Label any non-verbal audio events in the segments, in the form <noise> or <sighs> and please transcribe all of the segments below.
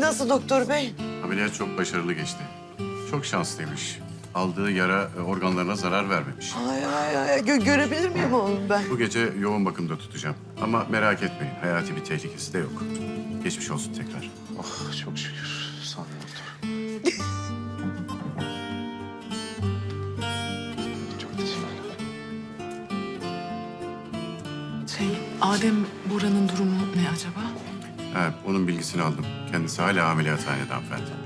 Nasıl doktor bey? Ameliyat çok başarılı geçti. Çok şanslıymış. Aldığı yara e, organlarına zarar vermemiş. Ay ay ay gö- görebilir miyim oğlum ben? Bu gece yoğun bakımda tutacağım. Ama merak etmeyin, hayati bir tehlikesi de yok. Geçmiş olsun tekrar. Oh çok şükür. Adem Buran'ın durumu ne acaba? Ha, onun bilgisini aldım. Kendisi hala ameliyathanede hanımefendi.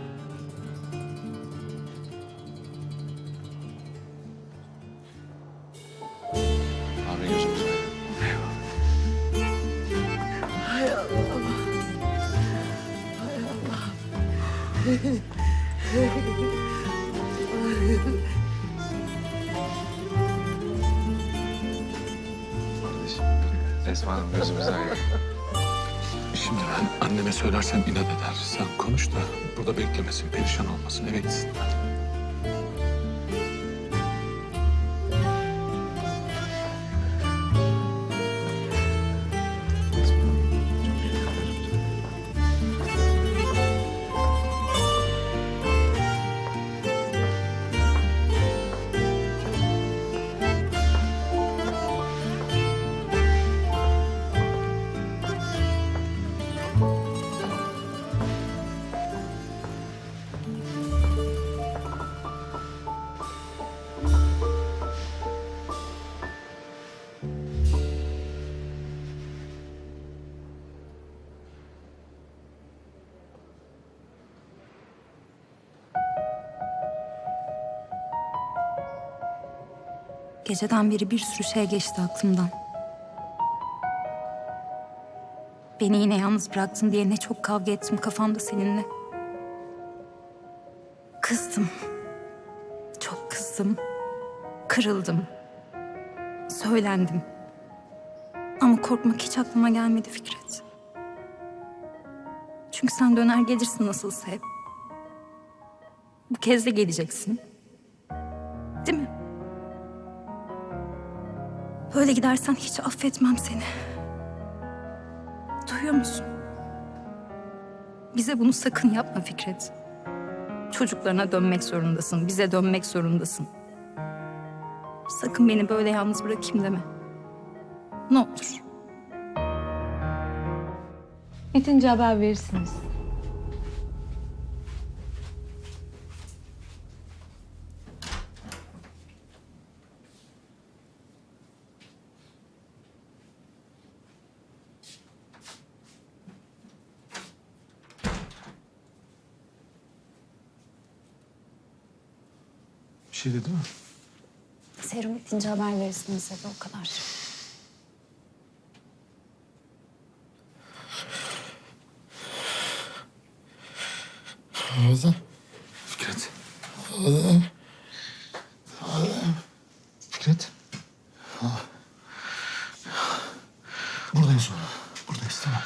Söylersem inat eder. Sen konuş da burada beklemesin, perişan olmasın, eve gitsin. Geceden beri bir sürü şey geçti aklımdan. Beni yine yalnız bıraktın diye ne çok kavga ettim kafamda seninle. Kızdım. Çok kızdım. Kırıldım. Söylendim. Ama korkmak hiç aklıma gelmedi Fikret. Çünkü sen döner gelirsin nasılsa hep. Bu kez de geleceksin. Böyle gidersen hiç affetmem seni. Duyuyor musun? Bize bunu sakın yapma Fikret. Çocuklarına dönmek zorundasın, bize dönmek zorundasın. Sakın beni böyle yalnız bırakayım deme. Ne olur. Bitince haber verirsiniz. Bir şey dedi mi? Serum bitince haber verirsiniz hadi o kadar. Adam, Fikret. adam, Fikret. Buradayız oğlum. Buradayız tamam.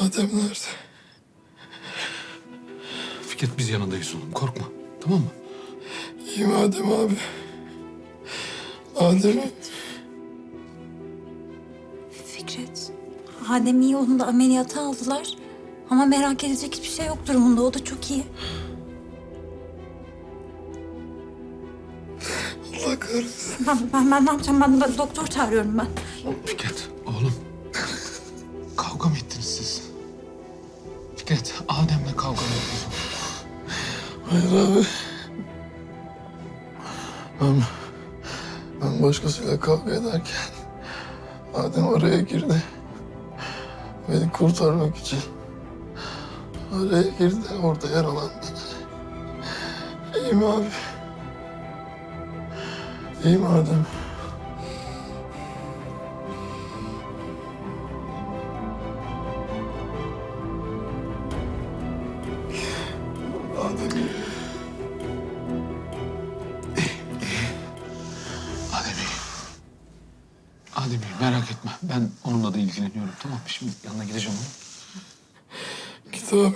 Adem nerede? Fikret biz yanındayız oğlum. Korkma. Tamam mı? İyiyim Adem abi. Adem'i Fikret. Adem iyi onu da ameliyata aldılar. Ama merak edecek hiçbir şey yok durumunda. O da çok iyi. Allah kahretsin. Ben, ben, ben ne yapacağım? Ben, ben doktor çağırıyorum ben. Hayır abi. Ben, ben başkasıyla kavga ederken Adem araya girdi. Beni kurtarmak için. Araya girdi, orada yaralandı. İyiyim abi. İyiyim Adem.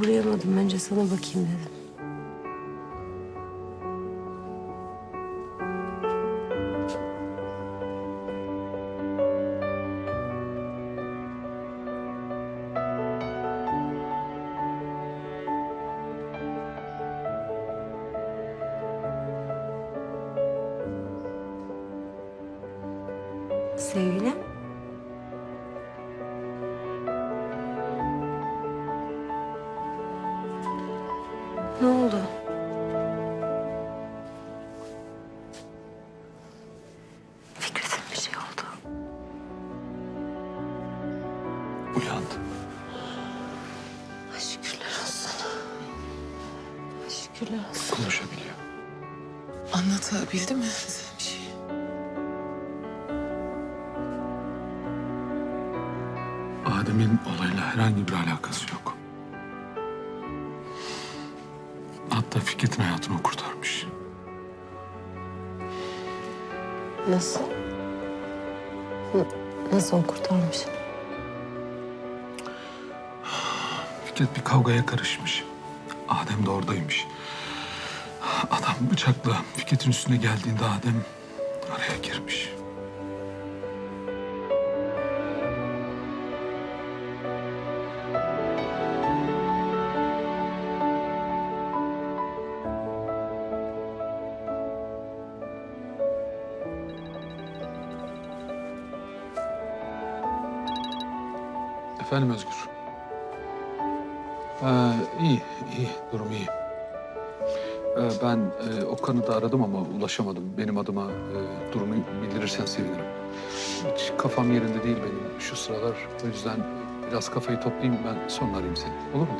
Uğrayamadım. Önce sana bakayım dedim. Sevgilim. Hatta Fikret'in hayatını kurtarmış. Nasıl? Nasıl o kurtarmış? Fikret bir kavgaya karışmış. Adem de oradaymış. Adam bıçakla Fikret'in üstüne geldiğinde Adem araya girmiş. Efendim Özgür. Ee, iyi, iyi. Durum iyi. Ee, ben e, Okan'ı da aradım ama ulaşamadım. Benim adıma e, durumu bildirirsen sevinirim. Hiç kafam yerinde değil benim şu sıralar. O yüzden biraz kafayı toplayayım ben sonra arayayım seni. Olur mu?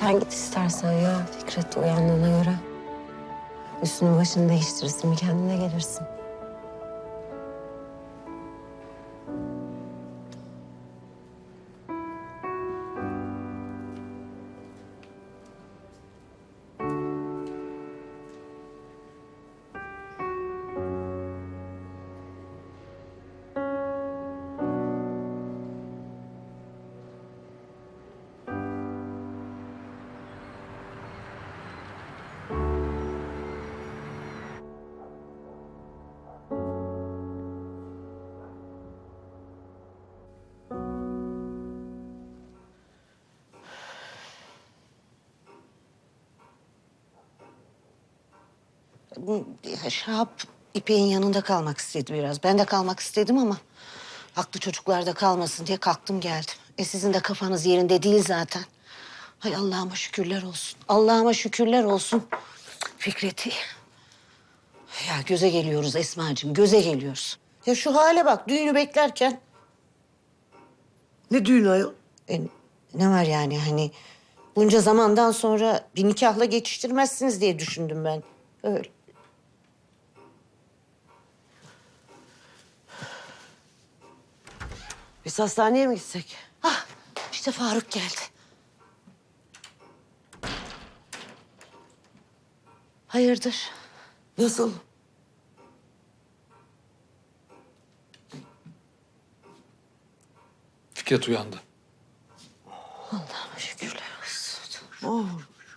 Sen git istersen ya Fikret uyandığına göre. Üstünü başını değiştirirsin, bir kendine gelirsin. Şahap İpek'in yanında kalmak istedi biraz. Ben de kalmak istedim ama... ...aklı çocuklarda kalmasın diye kalktım geldim. E sizin de kafanız yerinde değil zaten. Hay Allah'ıma şükürler olsun. Allah'ıma şükürler olsun. Fikret'i. Ya göze geliyoruz Esma'cığım, göze geliyoruz. Ya şu hale bak, düğünü beklerken... Ne düğünü ayol? E, ne var yani hani... ...bunca zamandan sonra bir nikahla geçiştirmezsiniz diye düşündüm ben. Öyle. Biz hastaneye mi gitsek? Ah, işte Faruk geldi. Hayırdır? Nasıl? Fikret uyandı. Allah'ıma şükürler olsun. Oh,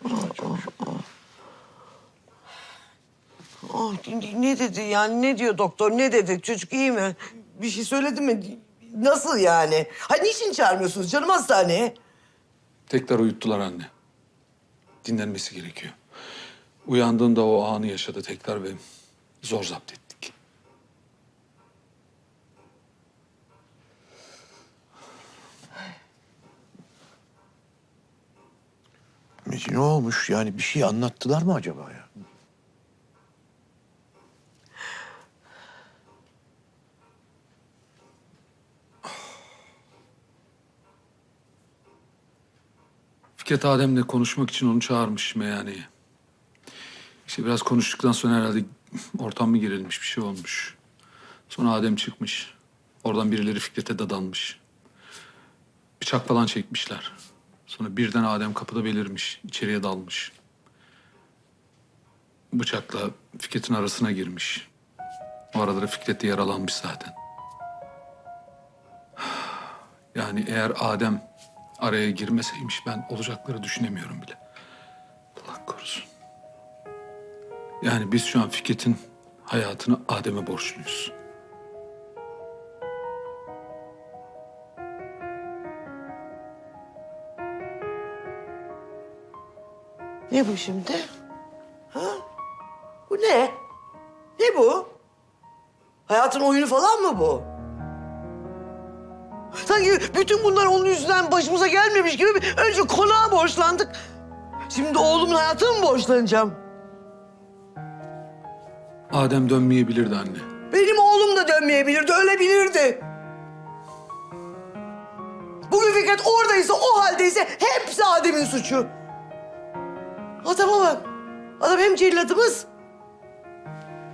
oh, oh, oh. Oh, ne- ne dedi yani ne diyor doktor ne dedi çocuk iyi mi? Bir şey söyledi mi? Nasıl yani? Ha niçin çağırmıyorsunuz canım hastaneye? Tekrar uyuttular anne. Dinlenmesi gerekiyor. Uyandığında o anı yaşadı tekrar ve zor zapt ettik. Ne olmuş yani bir şey anlattılar mı acaba ya? Fikret Adem'le konuşmak için onu çağırmış meyhaneye. İşte biraz konuştuktan sonra herhalde ortam mı girilmiş bir şey olmuş. Sonra Adem çıkmış. Oradan birileri Fikret'e dadanmış. Bıçak falan çekmişler. Sonra birden Adem kapıda belirmiş. içeriye dalmış. Bıçakla Fikret'in arasına girmiş. O arada da Fikret de yaralanmış zaten. <sighs> Yani eğer Adem araya girmeseymiş ben olacakları düşünemiyorum bile. Allah korusun. Yani biz şu an Fikret'in hayatını Adem'e borçluyuz. Ne bu şimdi? Ha? Bu ne? Ne bu? Hayatın oyunu falan mı bu? Sanki bütün bunlar onun yüzünden başımıza gelmemiş gibi önce konağa borçlandık. Şimdi oğlumun hayatına mı borçlanacağım? Adem dönmeyebilirdi anne. Benim oğlum da dönmeyebilirdi, ölebilirdi. Bugün Fikret oradaysa, o haldeyse hepsi Adem'in suçu. Adama bak. Adam hem celladımız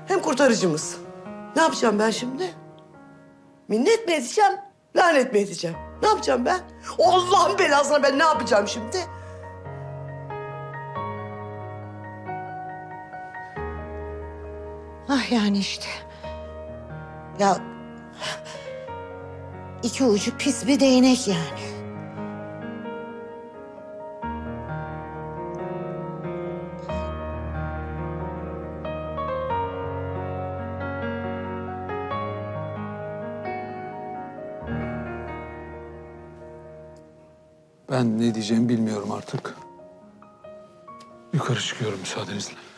hem kurtarıcımız. Ne yapacağım ben şimdi? Minnet mi edeceğim, lanet mi edeceğim? Ne yapacağım ben? Allah'ın belasına ben ne yapacağım şimdi? Ah yani işte. Ya iki ucu pis bir değnek yani. Diyeceğimi bilmiyorum artık. Yukarı çıkıyorum müsaadenizle.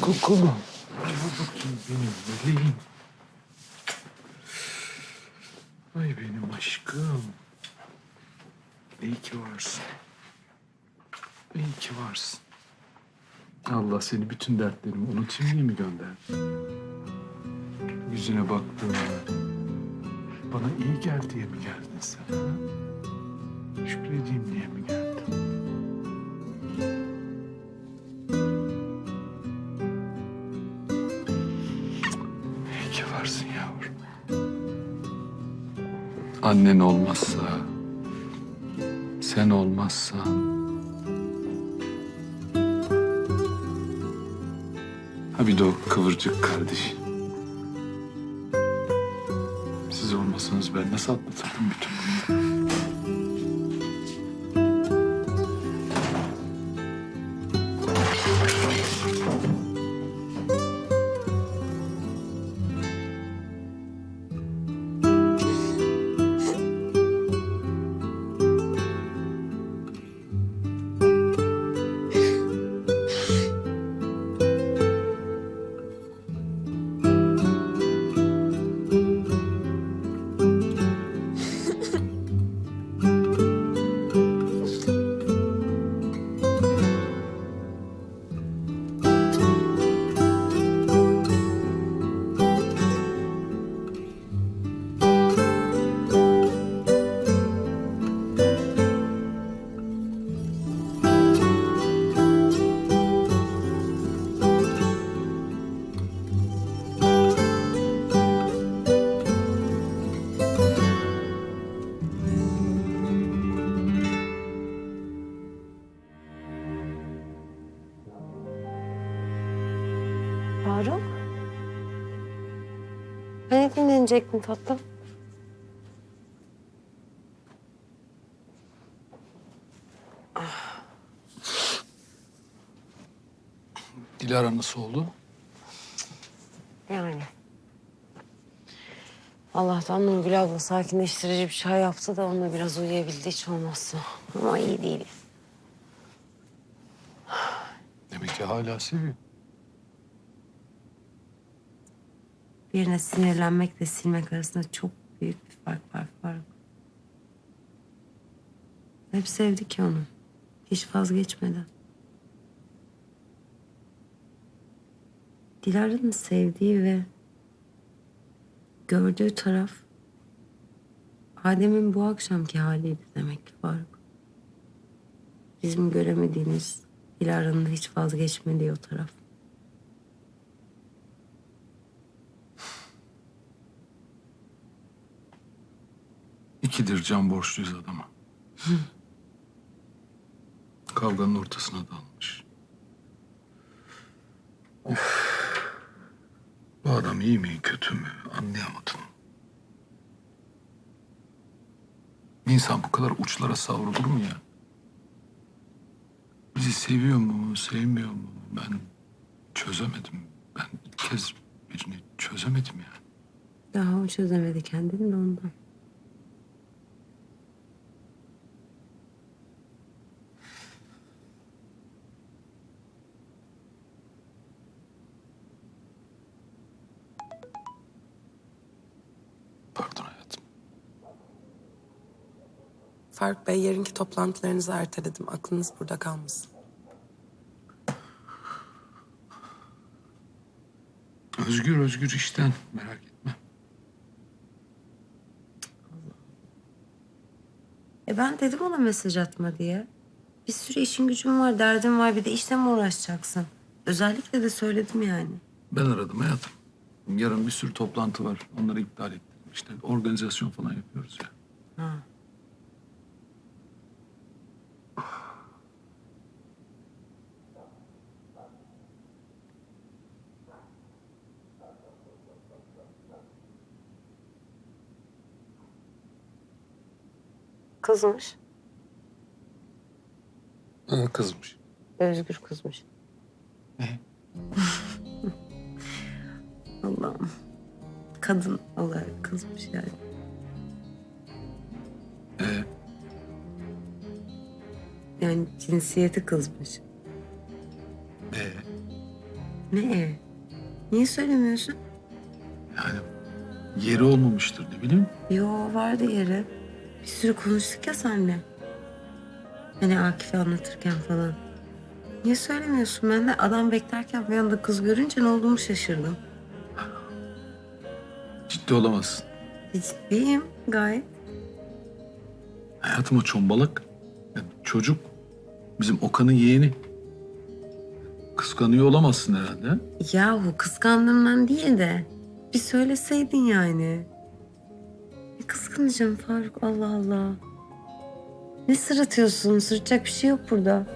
Kokulu. Gel benim meleğim. Ay benim aşkım. İyi ki varsın. İyi ki varsın. Allah seni bütün dertlerimi unutayım diye mi gönderdi? Yüzüne baktığımda bana iyi gel diye mi geldin sen? Ha? Şükredeyim diye mi geldin? Annen olmazsa, sen olmazsan... Ha bir de o kıvırcık kardeşin. Siz olmasanız ben nasıl atlatırdım bütün bunları? Dinlenecektin tatlım? Dilara nasıl oldu? Yani. Allah'tan Nurgül abla sakinleştirici bir çay yaptı da onunla biraz uyuyabildi hiç olmazsa. Ama iyi değil. Demek ki hala seviyor. Birine sinirlenmekle silmek arasında çok büyük bir fark var Faruk. Hep sevdi ki onu. Hiç vazgeçmeden. Dilara'nın sevdiği ve gördüğü taraf Adem'in bu akşamki haliydi demek ki Faruk. Bizim göremediğimiz Dilara'nın hiç vazgeçmediği o taraf. İkidir can borçluyuz adama. Kavganın ortasına dalmış. Of. Bu adam iyi mi kötü mü anlayamadım. İnsan bu kadar uçlara savrulur mu ya? Bizi seviyor mu, sevmiyor mu? Ben çözemedim. Ben ilk kez birini çözemedim ya. Daha o çözemedi kendini de ondan. Faruk Bey yarınki toplantılarınızı erteledim. Aklınız burada kalmasın. Özgür özgür işten merak etme. E ben dedim ona mesaj atma diye. Bir sürü işin gücün var, derdin var. Bir de işle mi uğraşacaksın? Özellikle de söyledim yani. Ben aradım hayatım. Yarın bir sürü toplantı var. Onları iptal ettim. İşte organizasyon falan yapıyoruz ya. Ha. Kızmış. Ha, kızmış. Özgür kızmış. <laughs> Allah'ım. Kadın olarak kızmış yani. Ee, Yani cinsiyeti kızmış. ee, Ne e? Niye söylemiyorsun? yani yeri olmamıştır ne bileyim. Yo vardı yeri. Bir sürü konuştuk ya seninle. Hani Akif'i anlatırken falan. Niye söylemiyorsun? Ben de adam beklerken bir anda kız görünce ne olduğumu şaşırdım. Ciddi olamazsın. Ciddiyim gayet. Hayatım o çombalak. Yani çocuk. Bizim Okan'ın yeğeni. Kıskanıyor olamazsın herhalde. ha? Yahu kıskandığımdan değil de bir söyleseydin yani. Ne kıskanacağım Faruk Allah Allah. Ne sırıtıyorsun? Sırıtacak bir şey yok burada.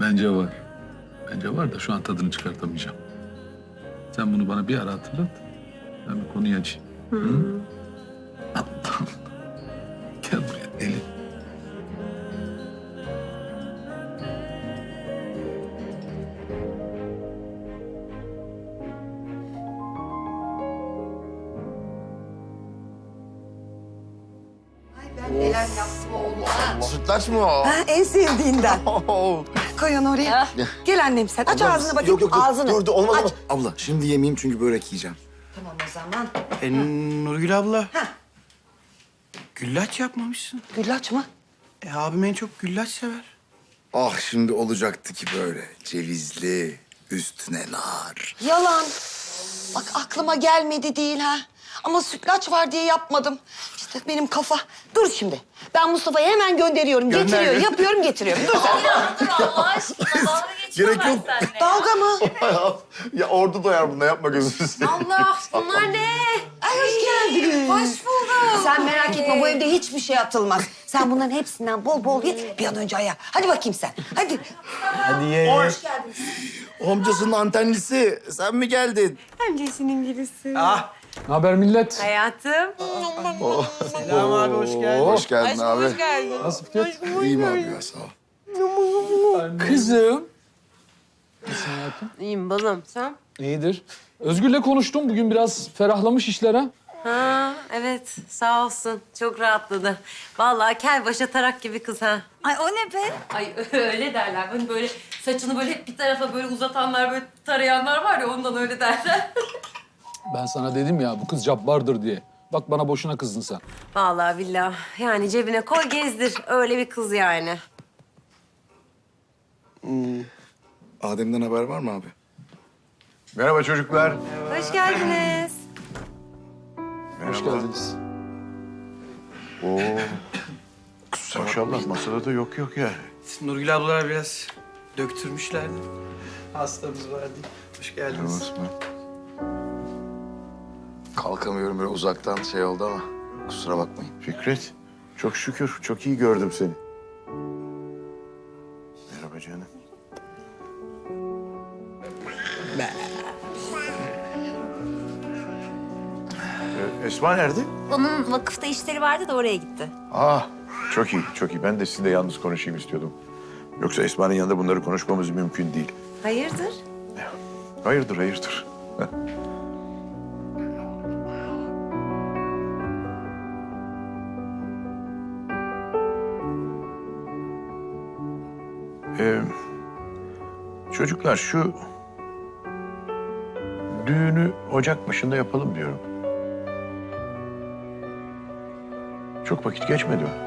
Bence var. Bence var da şu an tadını çıkartamayacağım. Sen bunu bana bir ara hatırlat. Ben bir konuyu açayım. Hı. Sütlaç mı o? Ha, en sevdiğinden. <laughs> Koy onu oraya. Gel annem sen. Aç ağzını bakayım. Yok yok ağzını. dur, dur olmaz Aç. olmaz. Abla şimdi yemeyeyim çünkü börek yiyeceğim. Tamam o zaman. E, Nurgül abla. Ha. Güllaç yapmamışsın. Güllaç mı? E, abim en çok güllaç sever. Ah şimdi olacaktı ki böyle cevizli, üstüne nar. Yalan. Bak aklıma gelmedi değil ha. Ama sütlaç var diye yapmadım. Benim kafa. Dur şimdi. Ben Mustafa'yı hemen gönderiyorum. Gönder. Getiriyor, yapıyorum, getiriyorum. Dur sen. <laughs> Gerek yok. Dalga mı? <laughs> ya ordu doyar bunda yapma gözünü seveyim. Allah bunlar <laughs> ne? Ay hoş geldiniz. Hoş bulduk. Sen merak etme bu evde hiçbir şey atılmaz. Sen bunların hepsinden bol bol ye. Bir an önce aya. Hadi bakayım sen. Hadi. Hadi ye. Hoş geldiniz. Amcasının antenlisi. Sen mi geldin? Amcasının birisi. Ah. Ne haber millet? Hayatım. Selam abi hoş geldin. Hoş geldin abi. Nasıl Fikret? İyiyim abi ya sağ ol. Kızım. Nasılsın hayatım? İyiyim balım. Sen? İyidir. Özgür'le konuştum. Bugün biraz ferahlamış işler ha. Ha evet sağ olsun. Çok rahatladı. Vallahi kel başa tarak gibi kız ha. Ay o ne be? Ay <laughs> öyle derler. Hani böyle saçını böyle hep bir tarafa böyle uzatanlar, böyle tarayanlar var ya ondan öyle derler. <laughs> Ben sana dedim ya bu kız cabbardır diye. Bak bana boşuna kızdın sen. Vallahi billah. Yani cebine koy gezdir. Öyle bir kız yani. Adem'den haber var mı abi? Merhaba çocuklar. Hoş geldiniz. Hoş geldiniz. Oo. Maşallah masada da yok yok ya. Nurgül ablalar biraz döktürmüşlerdi. Hastamız vardı. Hoş geldiniz. Kalkamıyorum böyle uzaktan şey oldu ama kusura bakmayın. Fikret, çok şükür çok iyi gördüm seni. Merhaba canım. Ee, Esma nerede? Onun vakıfta işleri vardı da oraya gitti. Ah, çok iyi, çok iyi. Ben de sizinle yalnız konuşayım istiyordum. Yoksa Esma'nın yanında bunları konuşmamız mümkün değil. Hayırdır? Hayırdır, hayırdır. Heh. Ee, çocuklar şu düğünü Ocak başında yapalım diyorum. Çok vakit geçmedi o.